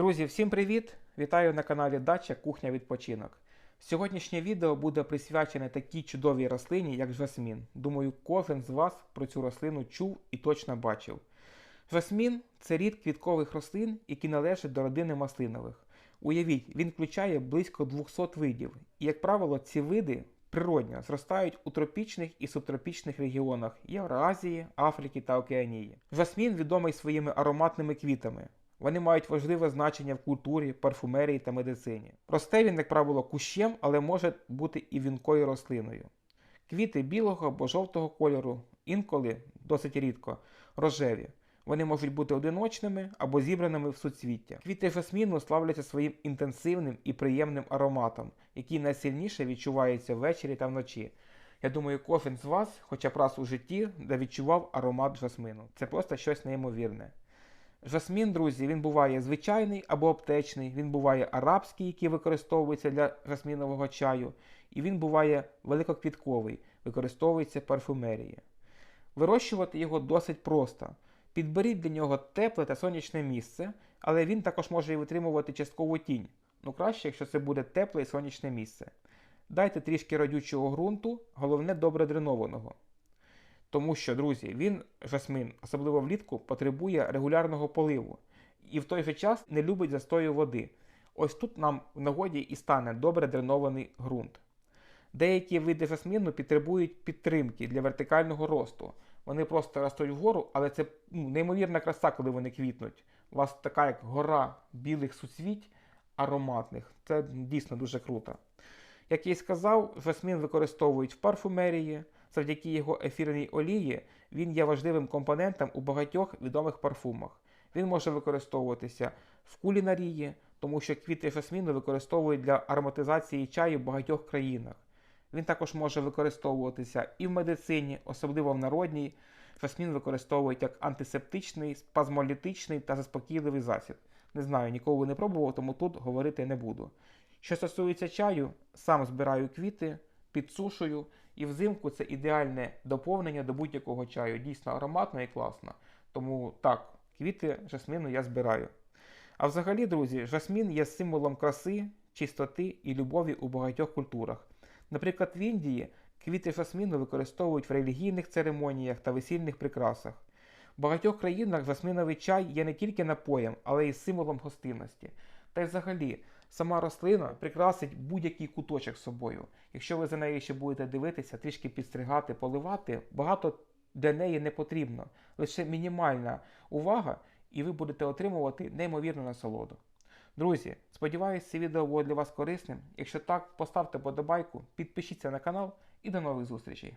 Друзі, всім привіт! Вітаю на каналі Дача Кухня Відпочинок. Сьогоднішнє відео буде присвячене такій чудовій рослині, як жасмін. Думаю, кожен з вас про цю рослину чув і точно бачив. Жасмін це рід квіткових рослин, які належать до родини маслинових. Уявіть, він включає близько 200 видів, і, як правило, ці види природньо зростають у тропічних і субтропічних регіонах Євразії, Африки та Океанії. Жасмін відомий своїми ароматними квітами. Вони мають важливе значення в культурі, парфумерії та медицині. Росте він, як правило, кущем, але може бути і вінкою рослиною. Квіти білого або жовтого кольору, інколи, досить рідко, рожеві. Вони можуть бути одиночними або зібраними в суцвіття. Квіти жасміну славляться своїм інтенсивним і приємним ароматом, який найсильніше відчувається ввечері та вночі. Я думаю, кожен з вас, хоча б раз у житті, де відчував аромат жасмину. Це просто щось неймовірне. Жасмін, друзі, він буває звичайний або аптечний, він буває арабський, який використовується для жасмінового чаю, і він буває великоквітковий, використовується в парфумерії. Вирощувати його досить просто. Підберіть для нього тепле та сонячне місце, але він також може і витримувати часткову тінь. Ну краще, якщо це буде тепле і сонячне місце. Дайте трішки родючого ґрунту, головне добре дренованого. Тому що, друзі, він, жасмин, особливо влітку, потребує регулярного поливу і в той же час не любить застою води. Ось тут нам в нагоді і стане добре дренований ґрунт. Деякі види жасмину потребують підтримки для вертикального росту. Вони просто ростуть вгору, але це ну, неймовірна краса, коли вони квітнуть. У вас така як гора білих суцвіть ароматних. Це дійсно дуже круто. Як я й сказав, жасмін використовують в парфумерії. Завдяки його ефірній олії він є важливим компонентом у багатьох відомих парфумах. Він може використовуватися в кулінарії, тому що квіти жасміну використовують для ароматизації чаю в багатьох країнах. Він також може використовуватися і в медицині, особливо в народній. Жасмін використовують як антисептичний, спазмолітичний та заспокійливий засіб. Не знаю, ніколи не пробував, тому тут говорити не буду. Що стосується чаю, сам збираю квіти, підсушую, і взимку це ідеальне доповнення до будь-якого чаю. Дійсно ароматно і класно. Тому так, квіти жасмину я збираю. А взагалі, друзі, жасмін є символом краси, чистоти і любові у багатьох культурах. Наприклад, в Індії квіти жасміну використовують в релігійних церемоніях та весільних прикрасах. В багатьох країнах жасминовий чай є не тільки напоєм, але й символом гостинності. Та й взагалі, сама рослина прикрасить будь-який куточок собою. Якщо ви за нею ще будете дивитися, трішки підстригати, поливати, багато для неї не потрібно. Лише мінімальна увага, і ви будете отримувати неймовірну насолоду. Друзі, сподіваюся, це відео було для вас корисним. Якщо так, поставте подобайку, підпишіться на канал і до нових зустрічей.